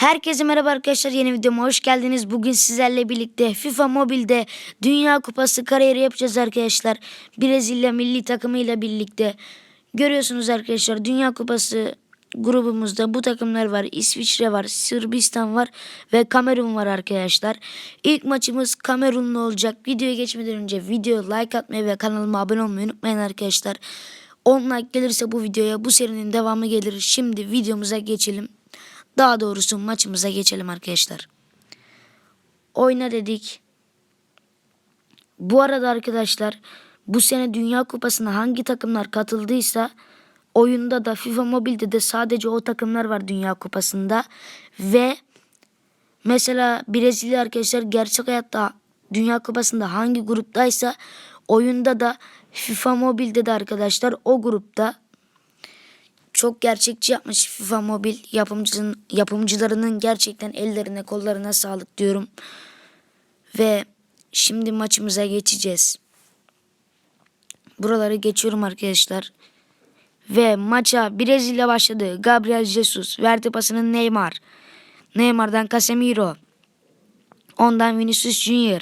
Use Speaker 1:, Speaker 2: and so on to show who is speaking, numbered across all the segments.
Speaker 1: Herkese merhaba arkadaşlar yeni videoma hoş geldiniz. Bugün sizlerle birlikte FIFA Mobile'de Dünya Kupası kariyeri yapacağız arkadaşlar. Brezilya milli takımıyla birlikte. Görüyorsunuz arkadaşlar Dünya Kupası grubumuzda bu takımlar var. İsviçre var, Sırbistan var ve Kamerun var arkadaşlar. İlk maçımız Kamerun'la olacak. Videoya geçmeden önce video like atmayı ve kanalıma abone olmayı unutmayın arkadaşlar. 10 like gelirse bu videoya bu serinin devamı gelir. Şimdi videomuza geçelim. Daha doğrusu maçımıza geçelim arkadaşlar. Oyna dedik. Bu arada arkadaşlar bu sene Dünya Kupası'na hangi takımlar katıldıysa oyunda da FIFA Mobile'de de sadece o takımlar var Dünya Kupası'nda ve mesela Brezilya arkadaşlar gerçek hayatta Dünya Kupası'nda hangi gruptaysa oyunda da FIFA Mobile'de de arkadaşlar o grupta çok gerçekçi yapmış FIFA Mobil yapımcının yapımcılarının gerçekten ellerine kollarına sağlık diyorum. Ve şimdi maçımıza geçeceğiz. Buraları geçiyorum arkadaşlar. Ve maça Brezilya başladı. Gabriel Jesus verdi pasını Neymar. Neymar'dan Casemiro. Ondan Vinicius Junior.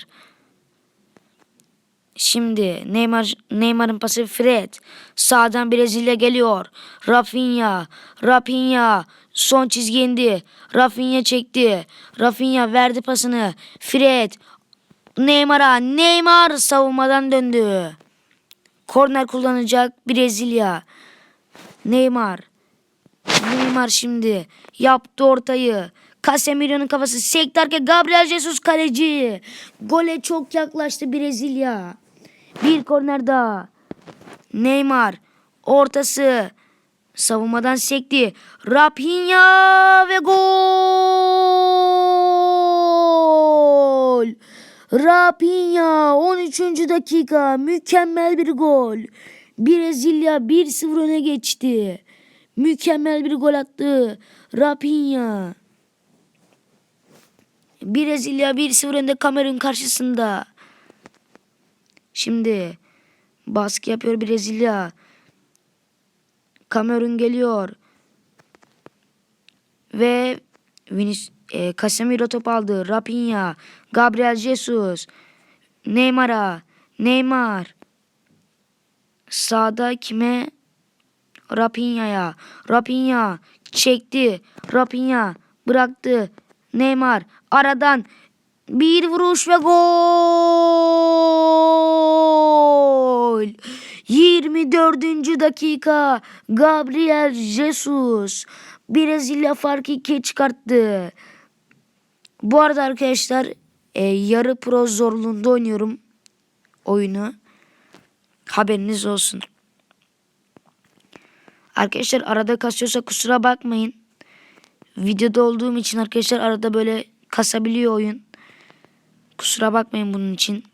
Speaker 1: Şimdi Neymar Neymar'ın pası Fred. Sağdan Brezilya geliyor. Rafinha. Rafinha. Son çizgi indi. Rafinha çekti. Rafinha verdi pasını. Fred. Neymar'a. Neymar savunmadan döndü. Korner kullanacak Brezilya. Neymar. Neymar şimdi yaptı ortayı. Casemiro'nun kafası sekterken Gabriel Jesus kaleci. Gole çok yaklaştı Brezilya. Bir korner daha. Neymar ortası savunmadan sekti. Raphinha ve gol. Raphinha 13. dakika mükemmel bir gol. Brezilya 1-0 öne geçti. Mükemmel bir gol attı. Raphinha. Brezilya 1-0 önde Kamerun karşısında. Şimdi baskı yapıyor Brezilya. Kamerun geliyor. Ve Vinis, e, Casemiro top aldı. Rapinha, Gabriel Jesus, Neymar'a, Neymar. Sağda kime? Rapinha'ya. Rapinha çekti. Rapinha bıraktı. Neymar aradan bir vuruş ve gol. 24. dakika Gabriel Jesus Brezilya farkı 2'ye çıkarttı. Bu arada arkadaşlar e, yarı pro zorluğunda oynuyorum oyunu. Haberiniz olsun. Arkadaşlar arada kasıyorsa kusura bakmayın. Videoda olduğum için arkadaşlar arada böyle kasabiliyor oyun. Kusura bakmayın bunun için.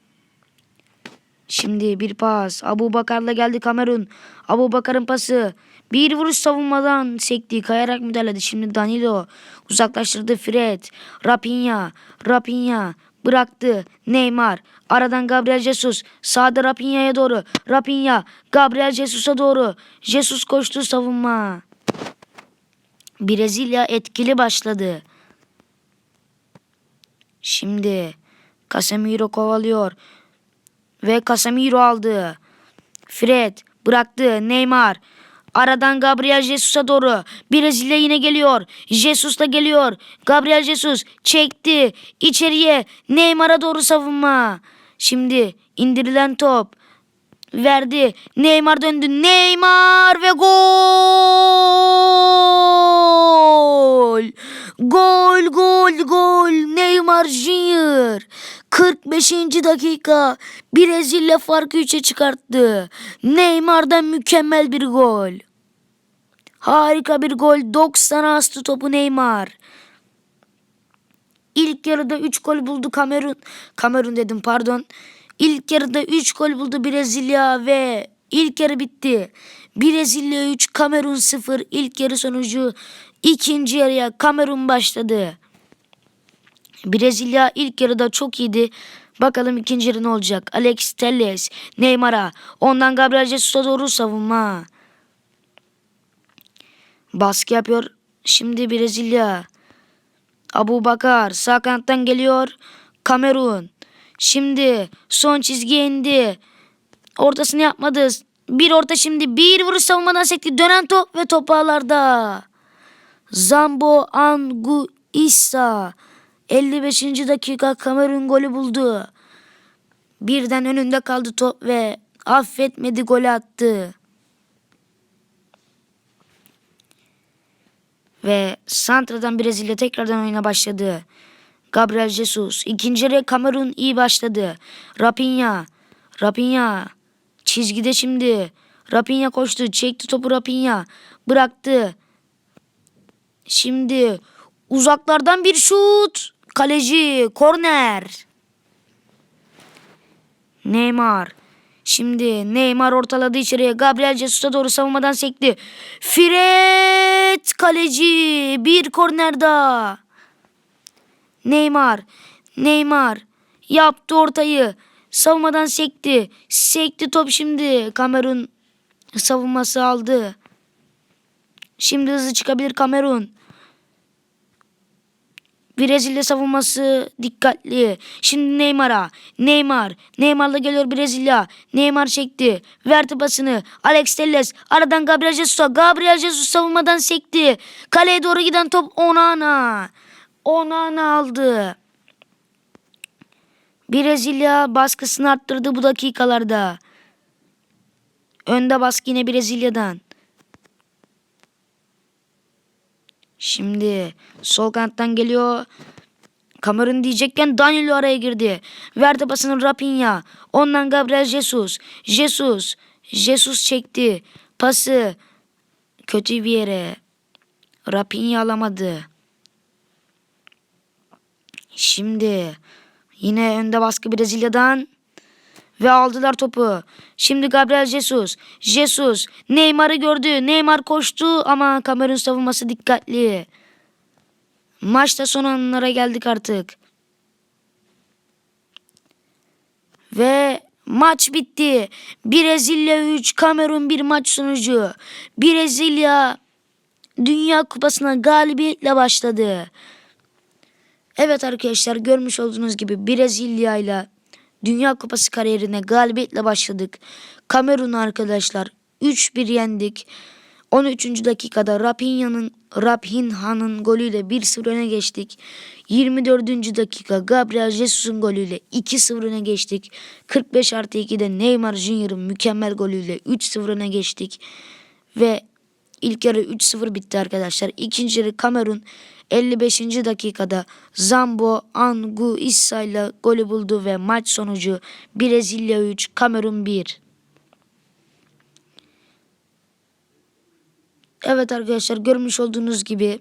Speaker 1: Şimdi bir pas. Abu Bakar'la geldi Kamerun. Abu Bakar'ın pası. Bir vuruş savunmadan sekti. Kayarak müdahaledi. Şimdi Danilo uzaklaştırdı Fred. Rapinha. Rapinha bıraktı. Neymar. Aradan Gabriel Jesus. Sağda Rapinha'ya doğru. Rapinha. Gabriel Jesus'a doğru. Jesus koştu savunma. Brezilya etkili başladı. Şimdi Casemiro kovalıyor. Ve Casemiro aldı. Fred bıraktı. Neymar. Aradan Gabriel Jesus'a doğru. Brezilya yine geliyor. Jesus da geliyor. Gabriel Jesus çekti. İçeriye. Neymar'a doğru savunma. Şimdi indirilen top. Verdi. Neymar döndü. Neymar ve gol. Gol gol gol. Neymar Junior. 45. dakika Brezilya farkı 3'e çıkarttı. Neymar'dan mükemmel bir gol. Harika bir gol. 90 astı topu Neymar. İlk yarıda 3 gol buldu Kamerun. Kamerun dedim pardon. İlk yarıda 3 gol buldu Brezilya ve ilk yarı bitti. Brezilya 3, Kamerun 0. İlk yarı sonucu ikinci yarıya Kamerun başladı. Brezilya ilk yarıda çok iyiydi. Bakalım ikinci yarı ne olacak? Alex Telles, Neymar'a, ondan Gabriel Jesus'a doğru savunma. Baskı yapıyor. Şimdi Brezilya. Abu Bakar sağ kanattan geliyor. Kamerun. Şimdi son çizgiye indi. Ortasını yapmadı. Bir orta şimdi. Bir vuruş savunmadan sekti. Dönen top ve top ağlarda. Zambo Angu Issa. 55. dakika Kamerun golü buldu. Birden önünde kaldı top ve affetmedi golü attı. Ve Santra'dan Brezilya tekrardan oyuna başladı. Gabriel Jesus. İkinci yarı Kamerun iyi başladı. Rapinha. Rapinha. Çizgide şimdi. Rapinha koştu. Çekti topu Rapinha. Bıraktı. Şimdi uzaklardan bir şut. Kaleci. Korner. Neymar. Şimdi Neymar ortaladı içeriye. Gabriel Jesus'a doğru savunmadan sekti. Fred kaleci. Bir korner daha. Neymar. Neymar. Yaptı ortayı. Savunmadan sekti. Sekti top şimdi. Kamerun savunması aldı. Şimdi hızlı çıkabilir Kamerun. Brezilya savunması dikkatli. Şimdi Neymar'a. Neymar. Neymar'la geliyor Brezilya. Neymar çekti. Verdi pasını. Alex Telles. Aradan Gabriel Jesus'a. Gabriel Jesus savunmadan sekti. Kaleye doğru giden top Onana. Onana aldı. Brezilya baskısını arttırdı bu dakikalarda. Önde baskı yine Brezilya'dan. Şimdi sol kanattan geliyor. Kamerun diyecekken Danilo araya girdi. Verdi pasını Rapinha. Ondan Gabriel Jesus. Jesus. Jesus çekti. Pası kötü bir yere. Rapinha alamadı. Şimdi yine önde baskı Brezilya'dan. Ve aldılar topu. Şimdi Gabriel Jesus. Jesus Neymar'ı gördü. Neymar koştu ama Kamerun savunması dikkatli. Maçta son anlara geldik artık. Ve maç bitti. Brezilya 3, Kamerun 1 maç sonucu. Brezilya Dünya Kupası'na galibiyetle başladı. Evet arkadaşlar görmüş olduğunuz gibi Brezilya ile Dünya Kupası kariyerine galibiyetle başladık. Kamerun arkadaşlar 3-1 yendik. 13. dakikada Rapinha'nın Rapinha'nın golüyle 1-0 öne geçtik. 24. dakika Gabriel Jesus'un golüyle 2-0 öne geçtik. 45 artı 2'de Neymar Junior'ın mükemmel golüyle 3-0 öne geçtik. Ve ilk yarı 3-0 bitti arkadaşlar. İkinci yarı Kamerun 55. dakikada Zambo Angu Issa ile golü buldu ve maç sonucu Brezilya 3 Kamerun 1. Evet arkadaşlar görmüş olduğunuz gibi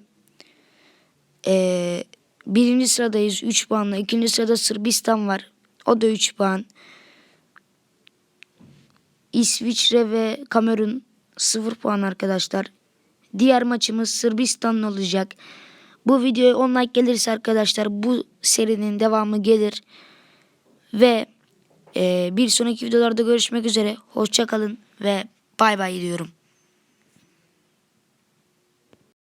Speaker 1: eee, birinci sıradayız 3 puanla. İkinci sırada Sırbistan var. O da 3 puan. İsviçre ve Kamerun 0 puan arkadaşlar. Diğer maçımız Sırbistan'la olacak. Bu videoya 10 like gelirse arkadaşlar bu serinin devamı gelir. Ve eee, bir sonraki videolarda görüşmek üzere. Hoşça kalın ve bay bay diyorum.